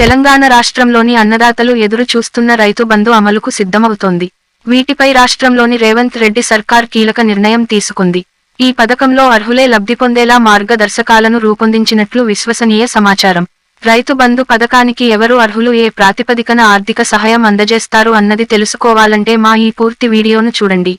తెలంగాణ రాష్ట్రంలోని అన్నదాతలు ఎదురు చూస్తున్న రైతు బంధు అమలుకు సిద్ధమవుతోంది. వీటిపై రాష్ట్రంలోని రేవంత్ రెడ్డి సర్కార్ కీలక నిర్ణయం తీసుకుంది. ఈ పథకంలో అర్హులే లబ్ధి పొందేలా మార్గదర్శకాలను రూపొందించినట్లు విశ్వసనీయ సమాచారం. రైతు బంధు పథకానికి ఎవరు అర్హులు ఏ ప్రాతిపదికన ఆర్థిక సహాయం అందజేస్తారు అన్నది తెలుసుకోవాలంటే మా ఈ పూర్తి వీడియోను చూడండి.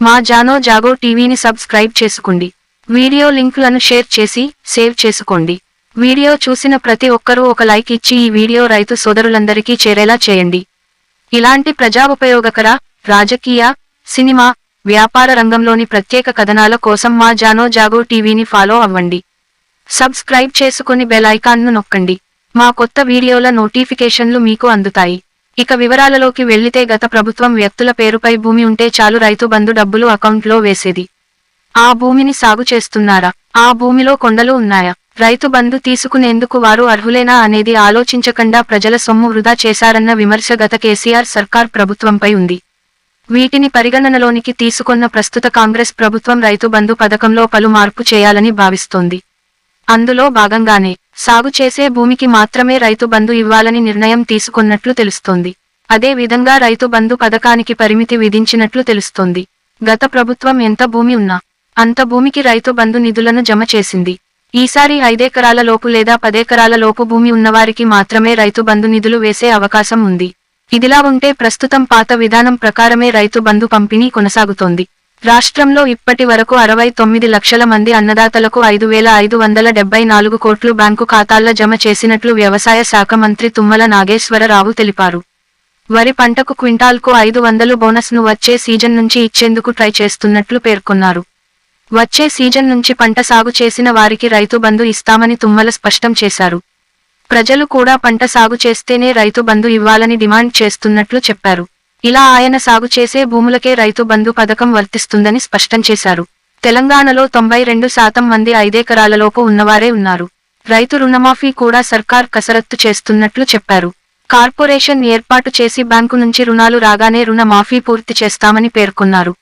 మా జానో జాగో టీవీని సబ్స్క్రైబ్ చేసుకోండి. వీడియో లింకులను షేర్ చేసి సేవ్ చేసుకోండి. వీడియో చూసిన ప్రతి ఒక్కరూ ఒక లైక్ ఇచ్చి ఈ వీడియో రైతు సోదరులందరికీ చేరేలా చేయండి. ఇలాంటి ప్రజా ఉపయోగకర రాజకీయ సినిమా వ్యాపార రంగంలోని ప్రత్యేక కథనాల కోసం మా జానో జాగో టీవీని ఫాలో అవ్వండి. సబ్స్క్రైబ్ చేసుకుని బెల్ ఐకాన్ను నొక్కండి. మా కొత్త వీడియోల నోటిఫికేషన్లు మీకు అందుతాయి. ఇక వివరాలలోకి వెళ్ళితే గత ప్రభుత్వం వ్యక్తుల పేరుపై భూమి ఉంటే చాలు రైతు బంధు డబ్బులు అకౌంట్లో వేసేది. ఆ భూమిని సాగు చేస్తున్నారా? ఆ భూమిలో కొండలు ఉన్నాయా? రైతు బంధు తీసుకునేందుకు వారు అర్హులేనా అనేది ఆలోచించకుండా ప్రజల సొమ్ము వృధా చేశారన్న విమర్శ గత కేసీఆర్ సర్కార్ ప్రభుత్వంపై ఉంది. వీటిని పరిగణనలోనికి తీసుకున్న ప్రస్తుత కాంగ్రెస్ ప్రభుత్వం రైతు బంధు పథకంలో పలు మార్పు చేయాలని భావిస్తోంది. అందులో భాగంగానే సాగు చేసే భూమికి మాత్రమే రైతు బంధు ఇవ్వాలని నిర్ణయం తీసుకున్నట్లు తెలుస్తోంది. అదే విధంగా రైతు బంధు పథకానికి పరిమితి విధించినట్లు తెలుస్తోంది. గత ప్రభుత్వం ఎంత భూమి ఉన్నా అంత భూమికి రైతు బంధు నిధులను జమ చేసింది. ఈసారి ఐదెకరాల లోపు లేదా పదెకరాల లోపు భూమి ఉన్నవారికి మాత్రమే రైతు బంధు నిధులు వేసే అవకాశం ఉంది. ఇదిలా ఉంటే ప్రస్తుతం పాత విధానం ప్రకారమే రైతు బంధు పంపిణీ కొనసాగుతోంది. రాష్ట్రంలో ఇప్పటి వరకు అరవై తొమ్మిది లక్షల మంది అన్నదాతలకు ఐదు వేల ఐదు వందల డెబ్బై నాలుగు కోట్లు బ్యాంకు ఖాతాల్లో జమ చేసినట్లు వ్యవసాయ శాఖ మంత్రి తుమ్మల నాగేశ్వరరావు తెలిపారు. వరి పంటకు క్వింటాల్కు ఐదు వందలు బోనస్ను వచ్చే సీజన్ నుంచి ఇచ్చేందుకు ట్రై చేస్తున్నట్లు పేర్కొన్నారు. వచ్చే సీజన్ నుంచి పంట సాగు చేసిన వారికి రైతు బంధు ఇస్తామని తుమ్మల స్పష్టం చేశారు. ప్రజలు కూడా పంట సాగు చేస్తేనే రైతు బంధు ఇవ్వాలని డిమాండ్ చేస్తున్నట్లు చెప్పారు. ఇలా ఆయన సాగు చేసే భూములకే రైతు బంధు పథకం వర్తిస్తుందని స్పష్టం చేశారు. తెలంగాణలో తొంభై రెండు శాతం మంది ఐదేకరాలలోపు ఉన్నవారే ఉన్నారు. రైతు రుణమాఫీ కూడా సర్కార్ కసరత్తు చేస్తున్నట్లు చెప్పారు. కార్పొరేషన్ ఏర్పాటు చేసి బ్యాంకు నుంచి రుణాలు రాగానే రుణమాఫీ పూర్తి చేస్తామని పేర్కొన్నారు.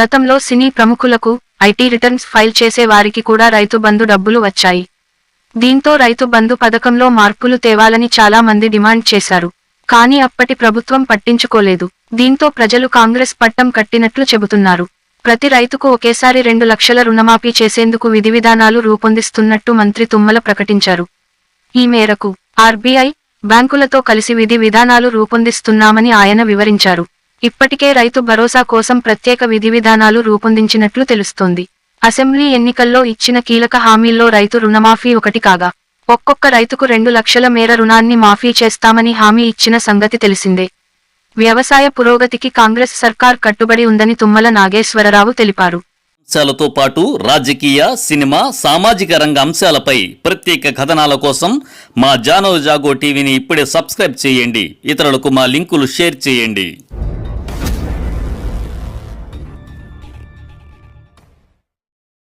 గతంలో సినీ ప్రముఖులకు ఐటీ రిటర్న్స్ ఫైల్ చేసే వారికి కూడా రైతు బంధు డబ్బులు వచ్చాయి. దీంతో రైతు బంధు పథకంలో మార్పులు తేవాలని చాలా మంది డిమాండ్ చేశారు. కానీ అప్పటి ప్రభుత్వం పట్టించుకోలేదు. దీంతో ప్రజలు కాంగ్రెస్ పట్టం కట్టినట్లు చెబుతున్నారు. ప్రతి రైతుకు ఒకేసారి రెండు లక్షల రుణమాఫీ చేసేందుకు విధి విధానాలు రూపొందిస్తున్నట్టు మంత్రి తుమ్మల ప్రకటించారు. ఈ మేరకు ఆర్బీఐ బ్యాంకులతో కలిసి విధి విధానాలు రూపొందిస్తున్నామని ఆయన వివరించారు. ఇప్పటికే రైతు భరోసా కోసం ప్రత్యేక విధి విధానాలు రూపొందించినట్లు తెలుస్తోంది. అసెంబ్లీ ఎన్నికల్లో ఇచ్చిన కీలక హామీల్లో రైతు రుణమాఫీ ఒకటి కాగా ఒక్కొక్క రైతుకు రెండు లక్షల మేర రుణాన్ని మాఫీ చేస్తామని హామీ ఇచ్చిన సంగతి తెలిసిందే. వ్యవసాయ పురోగతికి కాంగ్రెస్ సర్కార్ కట్టుబడి ఉందని తుమ్మల నాగేశ్వరరావు తెలిపారు. అంశాలతో పాటు రాజకీయ సినిమా సామాజిక రంగ అంశాలపై ప్రత్యేక కథనాల కోసం మా జానో జాగో టీవీని ఇప్పుడే సబ్స్క్రైబ్ చేయండి. ఇతరులకు మా లింకులు షేర్ చేయండి.